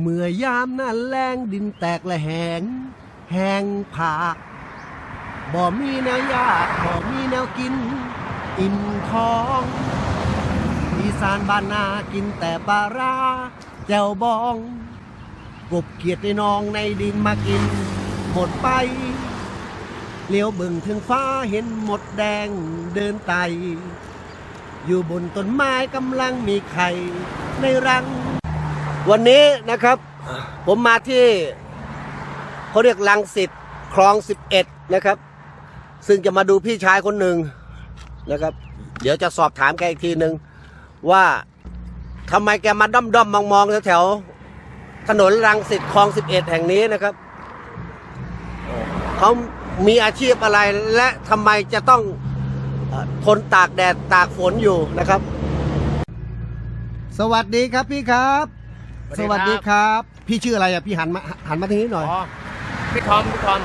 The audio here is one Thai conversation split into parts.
เมื่อยามหน้าแรงดินแตกและแหง แหงผากบ่มีแนวยากบ่มีแนวกิน อิ่มท้องอีสานบ้านนากินแต่ปลาร้าแจ่วบอง กบเกียดในนองในดินมากิน หมดไปเลี้ยวบิ่งถึงฟ้าเห็นหมดแดงเดินไต อยู่บนต้นไม้กำลังมีไข่ในรัง วันนี้นะครับผมมาที่เขาเรียกลังสิตคลอง 11 นะครับ ซึ่งจะมาดูพี่ชายคนหนึ่งนะครับ เดี๋ยวจะสอบถามแกอีกทีหนึ่งว่าทำไมแกมาด้อมด้อมมองมองแถวถนนรังสิตคลอง 11 แห่งนี้นะครับ เขามีอาชีพอะไรและทำไมจะต้องทนตากแดดตากฝนอยู่นะครับ สวัสดีครับพี่ครับ สวัสดีครับครับ พี่ชื่ออะไรอะพี่หันมาหันมาทางนี้หน่อยอ๋อพี่ทอมพี่ทอม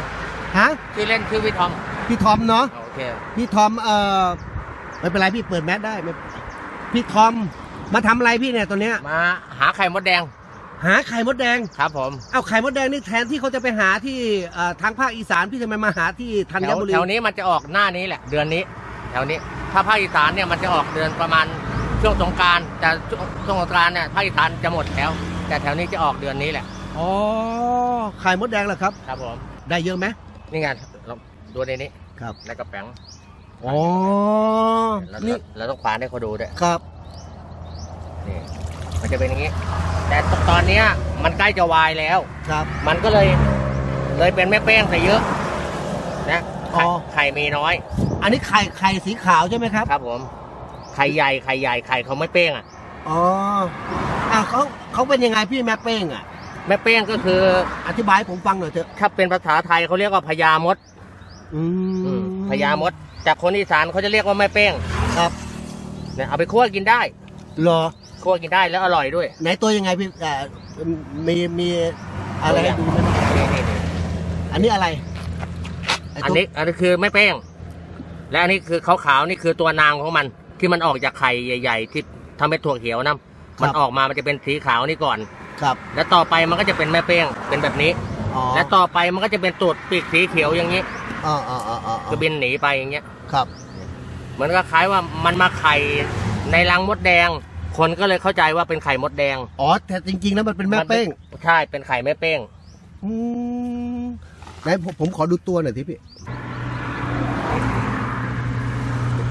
ฮะชื่อเล่นชื่อพี่ทอมพี่ทอมเนาะโอเคพี่ทอมเอ่อไม่เป็นไรพี่เปิดแมสได้ไม่พี่ทอมมาทำอะไรพี่เนี่ยตัวเนี้ยมาหาไข่มดแดง หาไข่มดแดงครับ ผมเอาไข่มดแดงนี่แทนที่เขาจะไปหาที่เอ่อทางภาคอีสานพี่ทำไมมาหาที่ธัแถญวบุรีแถวนี้มันจะออกหน้านี้แหละเดือนนี้แถวนี้ถ้าภาคอีสานเนี่ยมันจะออกเดือนประมาณช่วงสงกรารแต่ช่วงช่วงสงกรารเนี่ยภาคอีสานจะหมดแล้ว แต่แถวนี้จะออกเดือนนี้แหละ อ๋อไข่มดแดงเหรอครับ ครับผม ได้เยอะไหมนี่ไงเราดูในนี้ครับในกระแป๋งอ๋อเรานี่เราต้องควานให้เขาดูด้วยครับนี่มันจะเป็นอย่างนี้ แต่ตอนเนี้ยมันใกล้จะวายแล้ว ครับ มันก็เลยเลยเป็นแม่เป้งซะเยอะนะอ๋อไข่ไข่มีน้อย อันนี้ไข่ไข่สีขาวใช่ไหมครับครับผม ไข่ใหญ่ไข่ใหญ่ไข่เขาไม่เป้งอะอ๋อ อะเขาเขาเป็นยังไงพี่แม่เป้งอะ แม่เป้งก็คือ อธิบายให้ผมฟังหน่อยเถอะ ถ้าเป็นภาษาไทยเขาเรียกว่าพญามดอือืมมพญามด จากคนอีสานเขาจะเรียกว่าแม่เป้งครับเนี่ยเอาไปคั่วกินได้เหรอคั่วกินได้แล้วอร่อยด้วย ไหนตัวยังไงพี่อ่ามีมีอะไรให้ดูไหมนี่นี่นี่อันนี้อะไรไตัวอันนี้อันนี้คือแม่เป้ง และอันนี้คือขาวๆนี่คือตัวนางของมัน ที่มันออกจากไข่ใหญ่ ๆ ที่ทำเป็นถั่วเขียวนะ มันออกมามันจะเป็นสีขาวนี่ก่อน ครับ แล้วต่อไปมันก็จะเป็นแม่เป้งเป็นแบบนี้ อ๋อและต่อไปมันก็จะเป็นตูดปีกสีเขียวอย่างนี้อ๋ออ๋ออ๋ออ๋อคือบินหนีไปอย่างเงี้ย ครับ เหมือนก็คล้ายว่ามันมาไข่ในรังมดแดง คนก็เลยเข้าใจว่าเป็นไข่มดแดงอ๋อแต่จริงๆแล้วมันเป็นแม่เป้งใช่เป็นไข่แม่เป้งอืมไหนผมผมขอดูตัวหน่อยที่พี่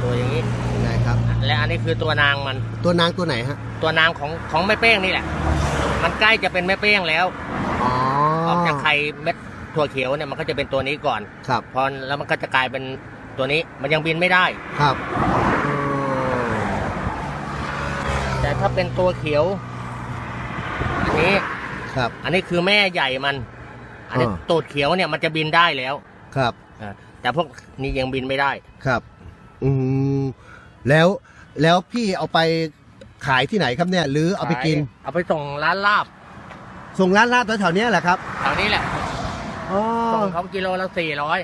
ตัวอย่างนี้ไหน ครับ และอันนี้คือตัวนางมัน ตัวนางตัวไหนฮะ ตัวนางของของแม่เป้งนี่แหละ มันใกล้จะเป็นแม่เป้งแล้วอ๋อออกจากไข่เม็ดถั่วเขียวเนี่ยมันก็จะเป็นตัวนี้ก่อน ครับ พอแล้วมันก็จะกลายเป็นตัวนี้ มันยังบินไม่ได้ ครับอืมแต่ถ้าเป็นตัวเขียว อันนี้ ครับ อันนี้คือแม่ใหญ่มัน อันนี้อ่าตูดเขียวเนี่ยมันจะบินได้แล้ว ครับอ่าแต่พวกนี้ยังบินไม่ได้ ครับ อืม แล้วแล้วพี่เอาไปขายที่ไหนครับเนี่ย หรือเอาไปกิน เอาไปส่งร้านลาบส่งร้านลาบแถวๆเนี้ยแหละครับแถวนี้แหละอ๋อส่งเขากิโลละสี่ร้อย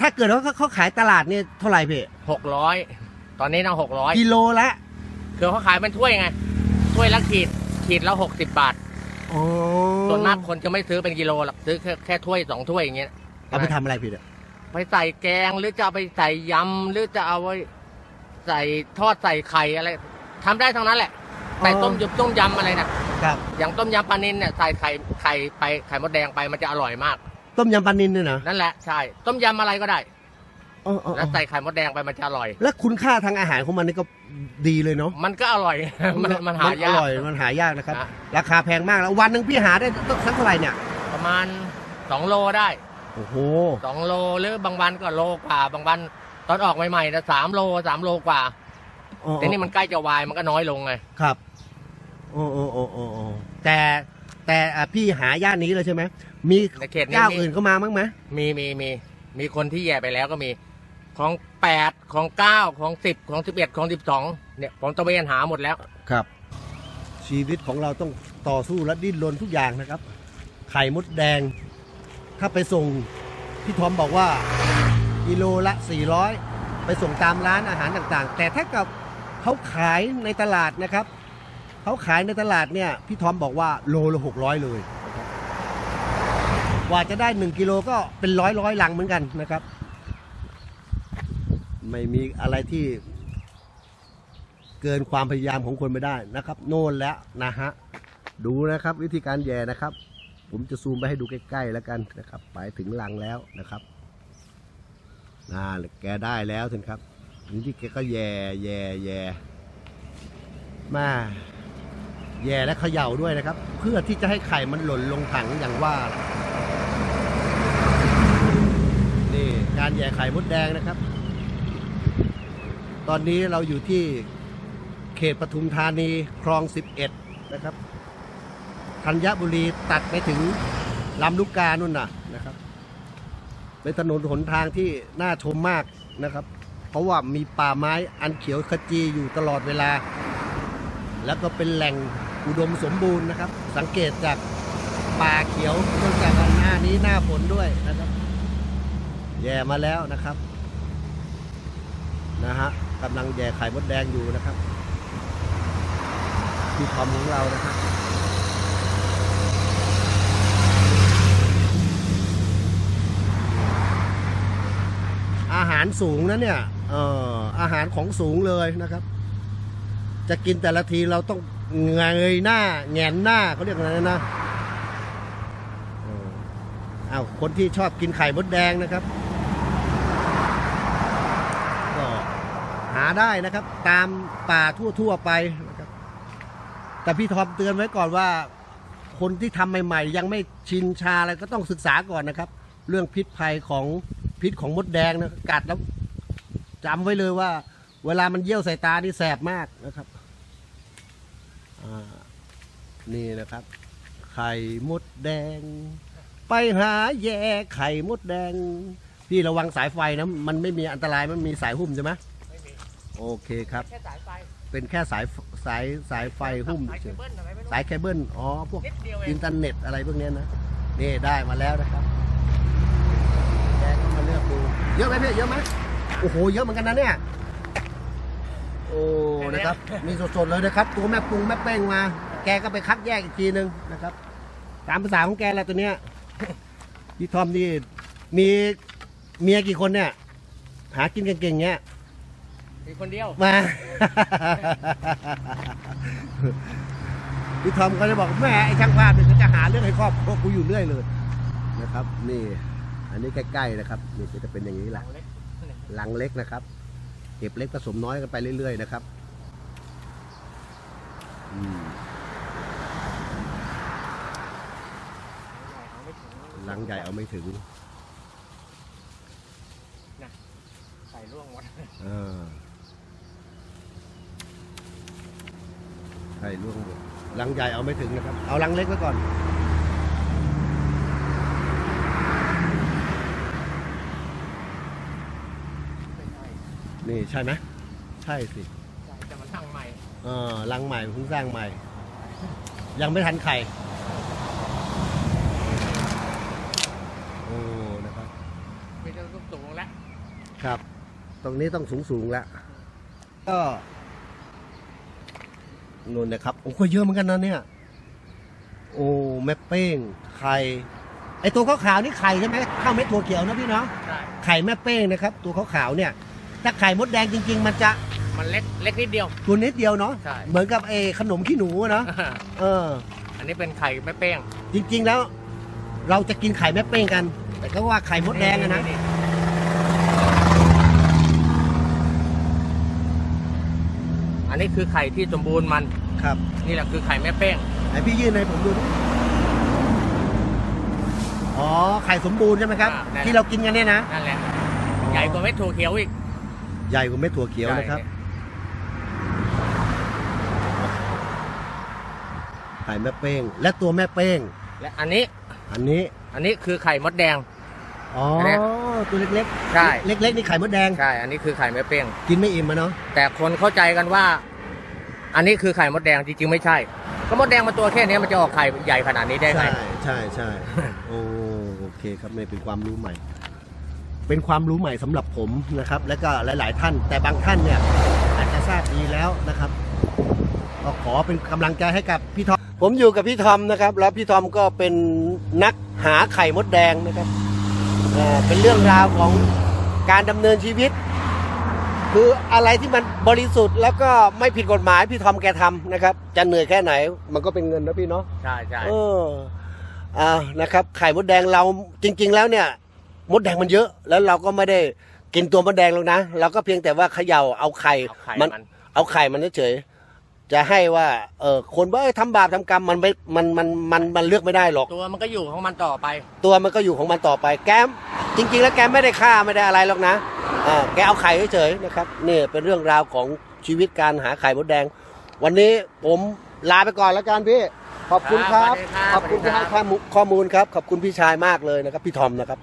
ถ้าเกิดว่าเขาเขาขายตลาดเนี่ยเท่าไหร่พี่หกร้อยตอนนี้ต้องหกร้อยกิโลละคือเขาขายเป็นถ้วยไงถ้วยละขีดขีดละหกสิบบาทอ๋อส่วนมากคนจะไม่ซื้อเป็นกิโลหรอกซื้อแค่แค่ถ้วยสองถ้วยอย่างเงี้ยเอาไปทำอะไรพี่เนี่ยไปใส่แกงหรือจะเอาไปใส่ยำหรือจะเอาไว้ ใส่ทอดใส่ไข่อะไรทำได้ทั้งนั้นแหละใส่ต้มยำต้มยำอะไรน่ะครับอย่างต้มยำปลานินเนี่ยใส่ไข่ไข่ไปไข่มดแดงไปมันจะอร่อยมาก ต้มยำปลานินเนี่ยนะนั่นแหละใช่ ต้มยำอะไรก็ได้อ๋ออ๋อแล้วอ๋อใส่ไข่มดแดงไปมันจะอร่อย แล้วคุณค่าทางอาหารของมันนี่ก็ดีเลยเนาะมันก็อร่อยมันมันหายาอกร่อยมันหายากนะครับฮะราคาแพงมากแล้ววันหนึ่งพี่หาได้สักเท่าไหร่เนี่ย ประมาณสองโลได้โอ้โหสองโลหรือบางวันก็โลกว่าบางวัน ตอนออกใหม่ๆนะสามโลสามโลกว่าอ๋อแต่นี่มันใกล้จะวายมันก็น้อยลงไงครับ โอ้โอ้โอ้โอ้โอ้แต่แต่อะพี่หาย่านนี้เลยใช่ไหมมีในเขตนี้เจ้ามีอื่นเข้ามาบ้างไหมมีมีมีมีคนที่แย่ไปแล้วก็มีของแปดของเก้าของสิบของสิบเอ็ดของสิบสองเนี่ยผมตะเวนหาหมดแล้ว ครับ ชีวิตของเราต้องต่อสู้และดิ้นรนทุกอย่างนะครับ ไข่มดแดง ถ้าไปส่งพี่ทอมบอกว่า กิโลละ 400 ไปส่งตามร้านอาหารต่างๆ แต่ถ้ากับเขาขายในตลาดนะครับ เขาขายในตลาดเนี่ยพี่ทอมบอกว่าโลละหกร้อยเลย กว่าจะได้หนึ่งกิโลก็เป็นร้อยร้อยลังเหมือนกันนะครับ ไม่มีอะไรที่เกินความพยายามของคนไม่ได้นะครับ โน่นแล้วนะฮะดูนะครับวิธีการแย่นะครับ ผมจะซูมไปให้ดูใกล้ๆแล้วกันนะครับ ไปถึงลังแล้วนะครับ น่าแกได้แล้วถึงครับนี่ที่แกก็แย่แย่แย่มาแย่และเขย่าด้วยนะครับ เพื่อที่จะให้ไข่มันหล่นลงถังอย่างว่า นี่การแย่ไข่มดแดงนะครับ ตอนนี้เราอยู่ที่เขตปทุมธานีคลอง 11 นะครับธัญบุรีตัดไปถึงลำลูกกานู่นน่ะนะครับ เป็นถนนหนทางที่น่าชมมากนะครับ เพราะว่ามีป่าไม้อันเขียวขจีอยู่ตลอดเวลา แล้วก็เป็นแหล่งอุดมสมบูรณ์นะครับ สังเกตจากป่าเขียวเนื่องจากหน้านี้หน้าฝนด้วยนะครับ แย่มาแล้วนะครับนะฮะกำลังแย่ไข่มดแดงอยู่นะครับที่ทอมของเรานะครับ หารสูงนะเนี่ยเอ่ออาหารของสูงเลยนะครับ จะกินแต่ละทีเราต้องเงยหน้าแงนหน้าเขาเรียกอะไรนะเอออ้าวคนที่ชอบกินไข่มดแดงนะครับก็หาได้นะครับ ตามป่าทั่วๆไปนะครับ แต่พี่ทอมเตือนไว้ก่อนว่า คนที่ทำใหม่ ๆ ยังไม่ชินชาอะไรก็ต้องศึกษาก่อนนะครับ เรื่องพิษภัยของพิษของมดแดงนะกัดแล้วจำไว้เลยว่า เวลามันเยี่ยวใส่ตานี่แสบมากนะครับอ่านี่นะครับ ไข่มดแดง ไปหาแย่ไข่มดแดง พี่ระวังสายไฟนะ มันไม่มีอันตรายมันมีสายหุ้มใช่ไหมไม่มีโอเคครับ แค่สายไฟ เป็นแค่สายสายสายไฟหุ้มสายเฉเคยเบิลอะไรไม่รู้สายเคเบิลอ๋อพวกนิดเดียวเออิงนเทอร์เน็ตอะไรพวกเนี้ยนะนี่ได้มาแล้วนะครับแกก็มาเลือกดู เยอะไหมพี่เยอะไหมโอ้โหเยอะเหมือนกันนะเนี่ยโอ้นะครับ มีสดๆเลยนะครับ ตัวแม่ปรุงแม่เป้งมา แกก็ไปคัดแยกอีกทีนึงนะครับ ตามภาษาของแกแหละตัวเนี้ยพี่ทอมนี่มีเมียกี่คนเนี่ย หากินเก่งๆเงี้ยมีคนเดียวมา พี่ทอมก็จะบอกแม่ไอ้ช่างภาพเนี่ยจะหาเรื่องให้ครอบครัวกูอยู่เรื่อยเลยนะครับ นี่ อันนี้ใกล้ๆนะครับนี่ก็จะเป็นอย่างนี้แหละเล็กหลังเล็กนะครับ เก็บเล็กผสมน้อยกันไปเรื่อยๆนะครับอืมหลังใหญ่เอาไม่ถึงใส่ร่วงหมดเออใช่ล่วงหมดหลังใหญ่เอาไม่ถึงนะครับ เอาหลังเล็กไว้ก่อน ไม่ใช่ นี่ใช่ไหมใช่สิใช่จะมาตั้งใหม่เออรังใหม่เพิ่งสร้างใหม่ ยังไม่ทันไข่โอ้นะครับมีแต่ลูกสูงแล้ว ครับ ตรงนี้ต้องสูงสูงๆแล้วก็นู่นนะครับโอ้ก็เยอะเหมือนกันนะเนี่ย โอ้แม่เป้งไข่ไอตัวขาวๆนี่ไข่ใช่ไหมข้าวเม็ดถั่วเขียวนะพี่เนาะใช่ไข่แม่เป้งนะครับ ตัวขาวๆเนี่ย ถ้าไข่มดแดงจริง ๆ มันจะมันเล็กเล็กนิดเดียว ตัวนิดเดียวเนาะใช่ เหมือนกับไอขนมขี้หนูอะเนาะเออ อันนี้เป็นไข่ไม่เป้งจริง ๆแล้ว เราจะกินไข่แม่เป้งกัน แต่ก็ว่าไข่มดแดงอะนะอันนี้คือไข่ที่สมบูรณ์มัน ครับนี่แหละคือไข่แม่เป้ง ไหนพี่ยื่นให้ผมดูดิอ๋อไข่สมบูรณ์ใช่ไหมครับที่เรากินกันเนี่ยนะ นั่นแหละ ใหญ่กว่าเม็ดถั่วเขียวอีก ใหญ่กว่าเม็ดถั่วเขียวนะครับไข่แม่เป้ง และตัวแม่เป้ง และอันนี้อันนี้อันนี้คือไข่มดแดง อ๋ออันเนี้ยตัวเล็กๆ ใช่ เล็กๆนี่ไข่มดแดง ใช่ อันนี้คือไข่แม่เป้ง กินไม่อิ่มอะเนาะ แต่คนเข้าใจกันว่า อันนี้คือไข่มดแดงจริงๆไม่ใช่ ก็มดแดงมาตัวแค่นี้มันจะออกไข่ใหญ่ขนาดนี้ได้ไง ใช่ใช่ใช่โอ้โอเคครับนี่เป็นความรู้ใหม่ เป็นความรู้ใหม่สำหรับผมนะครับ และก็หลาย ๆ ท่าน แต่บางท่านเนี่ยอาจจะทราบดีแล้วนะครับก็ขอเป็นกำลังใจให้กับพี่ทอมผมอยู่กับพี่ทอมนะครับ แล้วพี่ทอมก็เป็นนักหาไข่มดแดงนะครับอ่าเป็นเรื่องราวของการดำเนินชีวิต คืออะไรที่มันบริสุทธิ์แล้วก็ไม่ผิดกฎหมายพี่ทอมแกทำนะครับ จะเหนื่อยแค่ไหน มันก็เป็นเงินนะพี่เนาะใช่ใช่เอออ่านะครับ ไข่มดแดงเราจริง ๆ แล้วเนี่ย มดแดงมันเยอะ แล้วเราก็ไม่ได้กินตัวมดแดงหรอกนะ เราก็เพียงแต่ว่าเขย่าเอาไข่เอาไข่มันมัน เอาไข่มันเฉยๆจะให้ว่าเออคนว่าเอ้ยทำบาปทำกรรมมันไม่มันมันมันมันเลือกไม่ได้หรอก ตัวมันก็อยู่ของมันต่อไป ตัวมันก็อยู่ของมันต่อไป แกมจริง ๆ แล้วแกไม่ได้ฆ่าไม่ได้อะไรหรอกนะอ่าแกเอาไข่เฉยๆนะครับนี่เป็นเรื่องราวของชีวิตการหาไข่มดแดง วันนี้ผมลาไปก่อนแล้วกันพี่ขอบคุณครับครับขอบคุณที่สวัให้สดีครับข้อมูลข้อมูลครับขอบคุณพี่ชายมากเลยนะครับ พี่ทอมนะครับ